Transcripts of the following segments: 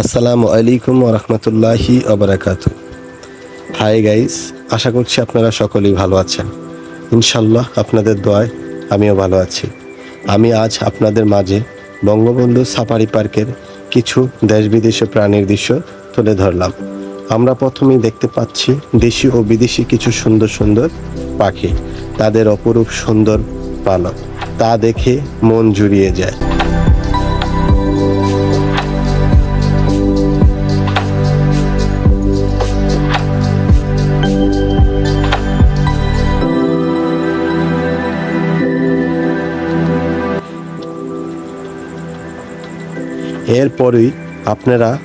আসসালামু আলাইকুম রহমতুল্লাহি অবরাকাত হাই গাইস আশা করছি আপনারা সকলেই ভালো আছেন। ইনশাল্লাহ আপনাদের দোয়ায় আমিও ভালো আছি। আমি আজ আপনাদের মাঝে বঙ্গবন্ধু সাফারি পার্কের কিছু দেশ বিদেশি প্রাণীর দৃশ্য তুলে ধরলাম। আমরা প্রথমেই দেখতে পাচ্ছি দেশি ও বিদেশি কিছু সুন্দর সুন্দর পাখি। তাদের অপরূপ সুন্দর পালক। তা দেখে মন জুড়িয়ে যায়। এরপরই আপনারা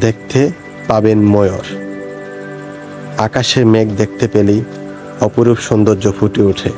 দেখতে পাবেন ময়ূর। আকাশে মেঘ দেখতে পেলেই অপরূপ সৌন্দর্য ফুটে ওঠে।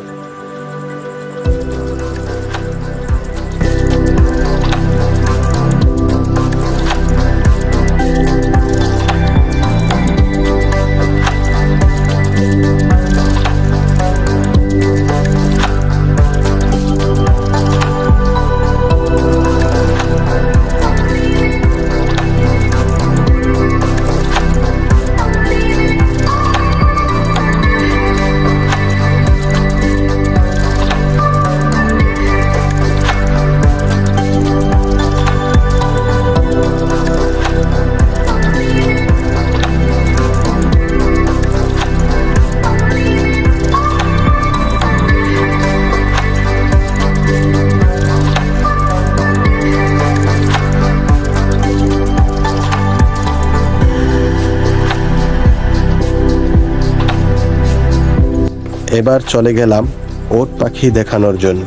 এবার চলে গেলাম ওট পাখি দেখানোর জন্য।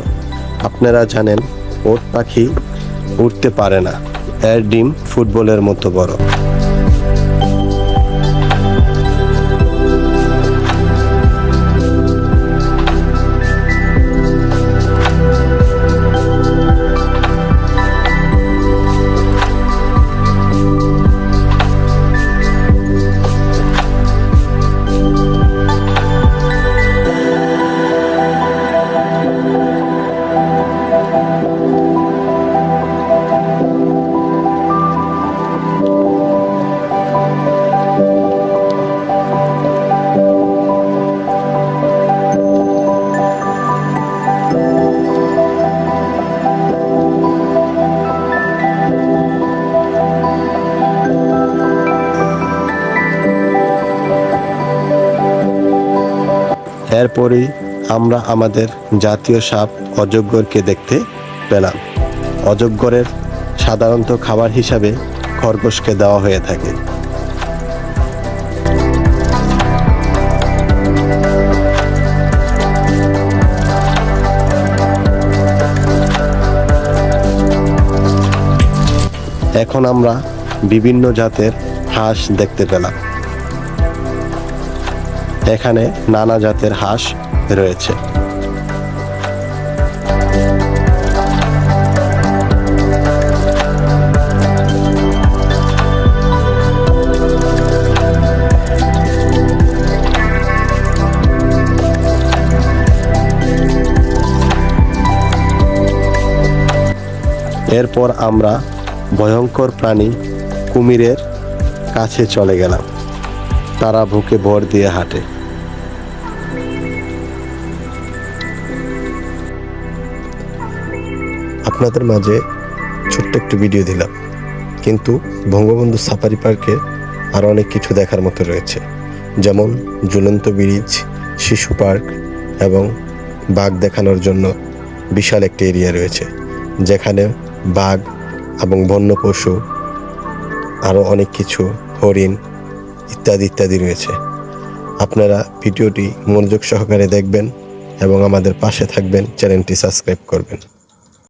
আপনারা জানেন, ওট পাখি উঠতে পারে না। এর ডিম ফুটবলের মতো বড়। এরপরেই আমরা আমাদের জাতীয় সাপ অজগরকে দেখতে পেলাম। অজগরের সাধারণত খাবার হিসাবে খরগোশকে দেওয়া হয়ে থাকে। এখন আমরা বিভিন্ন জাতের হাঁস দেখতে পেলাম। এখানে নানা জাতের হাঁস রয়েছে। এরপর আমরা ভয়ঙ্কর প্রাণী কুমিরের কাছে চলে গেলাম। তারা বুকে ভর দিয়ে হাঁটে। আপনাদের মাঝে ছোট্ট একটু ভিডিও দিলাম। কিন্তু বঙ্গবন্ধু সাফারি পার্কে আরও অনেক কিছু দেখার মতো রয়েছে। যেমন ঝুলন্ত ব্রিজ শিশু পার্ক এবং বাঘ দেখানোর জন্য বিশাল একটি এরিয়া রয়েছে, যেখানে বাঘ এবং বন্য পশু আরও অনেক কিছু হরিণ ইত্যাদি ইত্যাদি রয়েছে। আপনারা ভিডিওটি মনোযোগ সহকারে দেখবেন এবং আমাদের পাশে থাকবেন, চ্যানেলটি সাবস্ক্রাইব করবেন।